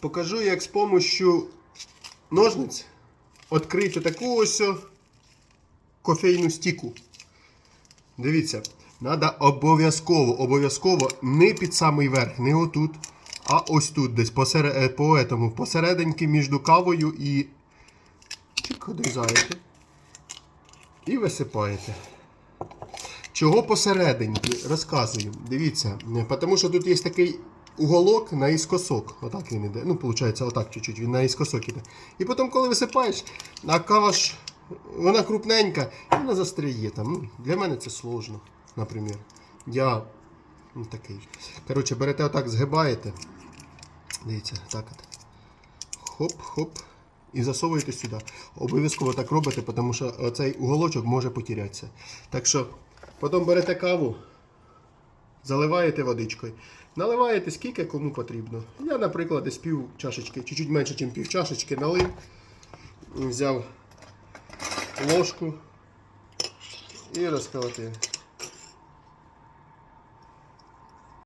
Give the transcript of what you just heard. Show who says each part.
Speaker 1: покажу, як з допомогою ножниць відкрити таку ось кофейну стіку. Дивіться, треба обов'язково, обов'язково не під самий верх, не отут, а ось тут, десь посеред, е, по этому, посерединки між кавою і чик. І висипаєте. Чого посерединки? Розказую. Дивіться, е, тому що тут є такий уголок наіскосок. Отак він іде. Ну, виходить, отак чуть-чуть, він наіскосок іде. І потім, коли висипаєш, а кава вона крупненька, і вона застряє там. Ну, для мене це сложно, наприклад. Я ну, такий. Коротше, берете отак, згибаєте. Дивіться, так от. Хоп-хоп. І засовуєте сюди. Обов'язково так робите, тому що цей уголочок може потерятися. Так що, потім берете каву, заливаєте водичкою. Наливаєте скільки кому потрібно. Я, наприклад, десь пів чашечки, чуть-чуть менше, ніж пів чашечки налив. Взяв ложку і розколотив.